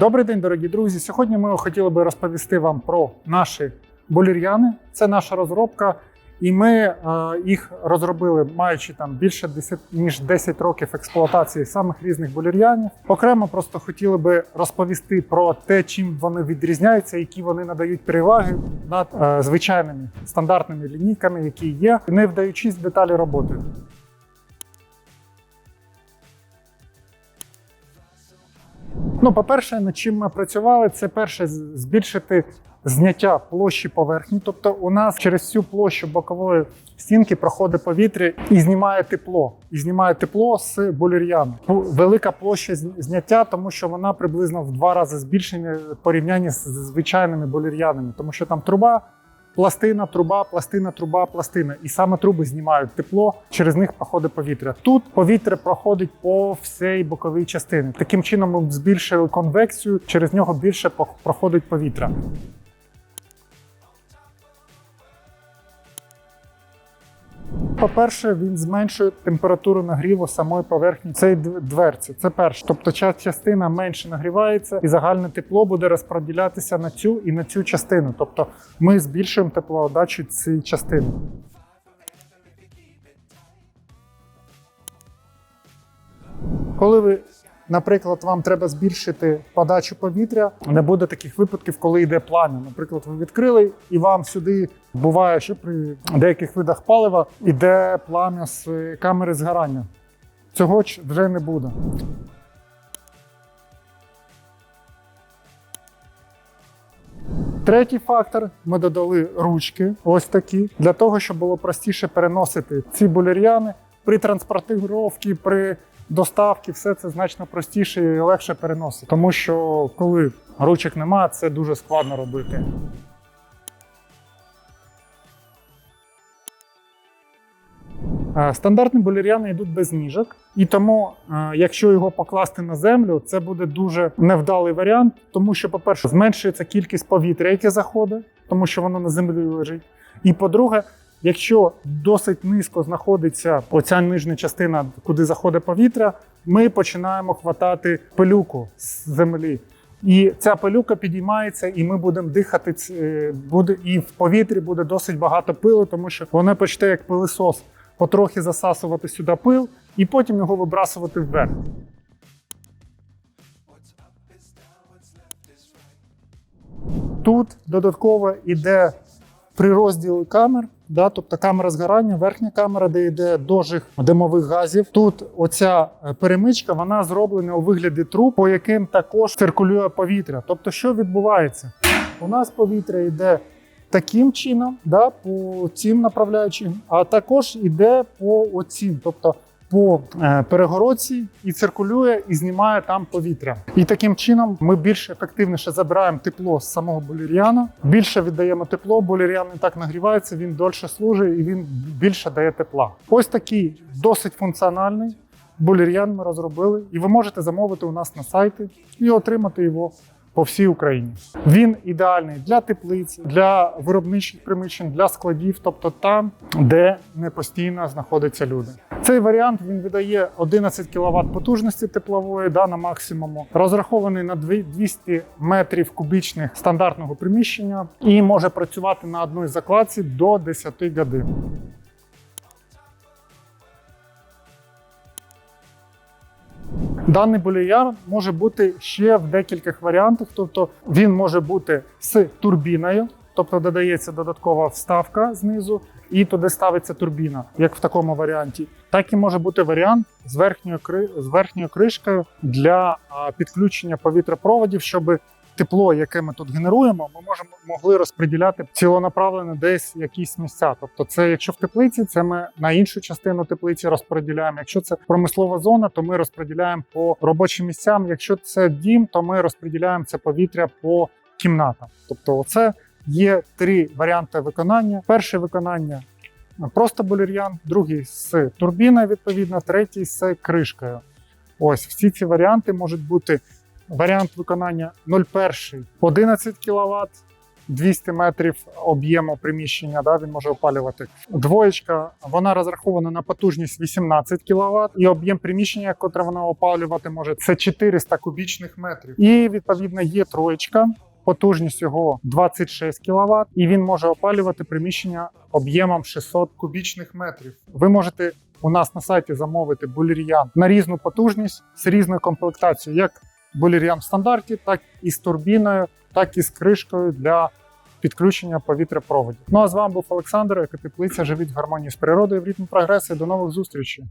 Добрий день, дорогі друзі. Сьогодні ми хотіли би розповісти вам про наші болір'яни. Це наша розробка, і ми е, їх розробили, маючи там більше 10, ніж 10 років експлуатації самих різних болір'янів. Окремо просто хотіли би розповісти про те, чим вони відрізняються, які вони надають переваги над е, звичайними стандартними лінійками, які є, не вдаючись в деталі роботи. Ну, по-перше, над чим ми працювали, це перше збільшити зняття площі поверхні. Тобто, у нас через всю площу бокової стінки проходить повітря і знімає тепло. І знімає тепло з болір'яну. Ну, Велика площа зняття, тому що вона приблизно в два рази збільшена порівнянні з звичайними болір'янами, тому що там труба. Пластина, труба, пластина, труба, пластина. І саме труби знімають тепло, через них проходить повітря. Тут повітря проходить по всій боковій частині. Таким чином ми збільшили конвекцію, через нього більше проходить повітря. По-перше, він зменшує температуру нагріву самої поверхні цієї дверці. Це перше. Тобто ця частина менше нагрівається, і загальне тепло буде розподілятися на цю і на цю частину. Тобто ми збільшуємо теплоодачу цієї частини. Коли ви, наприклад, вам треба збільшити подачу повітря, не буде таких випадків, коли йде пламя. Наприклад, ви відкрили, і вам сюди буває, що при деяких видах палива йде пламя з камери згорання. Цього вже не буде. Третій фактор ми додали ручки, ось такі, для того, щоб було простіше переносити ці булір'яни при транспортировці, при доставці, все це значно простіше і легше переносити. Тому що коли ручок немає, це дуже складно робити. Е, Стандартні болір'яни йдуть без ніжок, і тому, е, якщо його покласти на землю, це буде дуже невдалий варіант, тому що, по-перше, зменшується кількість повітря, яке заходить, тому що воно на землі лежить. І по-друге, якщо досить низько знаходиться оця нижня частина, куди заходить повітря, ми починаємо хватати пилюку з землі. І ця пилюка підіймається, і ми будемо дихати. е, Буде і в повітрі буде досить багато пилу, тому що воно почне як пилисос потрохи засасувати сюди пил і потім його вибрасувати вверх. Тут додатково йде при розділі камер, да, тобто камера згорання, верхня камера, де йде дожиг димових газів. Тут оця е, перемичка вона зроблена у вигляді труб, по яким також циркулює повітря. Тобто, що відбувається? У нас повітря йде таким чином, да, по цим направляючим, а також іде по оцім, тобто по е, перегородці і циркулює і знімає там повітря. І таким чином ми більш ефективніше забираємо тепло з самого болір'яна, більше віддаємо тепло, болір'ян не так нагрівається, він дольше служить і він більше дає тепла. Ось такий досить функціональний болір'ян ми розробили, і ви можете замовити у нас на сайті і отримати його по всій Україні. Він ідеальний для теплиць, для виробничих приміщень, для складів, тобто там, де не постійно знаходяться люди. Цей варіант він видає 11 кВт потужності теплової да, на максимуму, розрахований на дві- 200 метрів кубічних стандартного приміщення і може працювати на одній закладці до 10 годин. Даний боліяр може бути ще в декількох варіантах, тобто він може бути з турбіною, тобто додається додаткова вставка знизу, і туди ставиться турбіна, як в такому варіанті. Так і може бути варіант з верхньою, з верхньою кришкою для підключення повітропроводів, щоб тепло, яке ми тут генеруємо, ми можемо могли розподіляти цілонаправлено десь якісь місця. Тобто, це якщо в теплиці, це ми на іншу частину теплиці розподіляємо. Якщо це промислова зона, то ми розподіляємо по робочим місцям. Якщо це дім, то ми розподіляємо це повітря по кімнатам. Тобто, це є три варіанти виконання. Перше виконання. Просто болір'ян, другий з турбіною, відповідно, третій з кришкою. Ось всі ці варіанти можуть бути Варіант виконання 01 11 кВт, 200 метрів об'єму приміщення. Да, він може опалювати. Двоєчка вона розрахована на потужність 18 кВт, і об'єм приміщення, котре вона опалювати може, це 400 кубічних метрів. І відповідно є троєчка. Потужність його 26 кВт, і він може опалювати приміщення об'ємом 600 кубічних метрів. Ви можете у нас на сайті замовити булір'ян на різну потужність з різною комплектацією, як булір'ян в стандарті, так і з турбіною, так і з кришкою для підключення повітряпроводів. Ну а з вами був Олександр, Екотеплиця. Живіть в гармонії з природою в ритм прогресу. До нових зустрічей.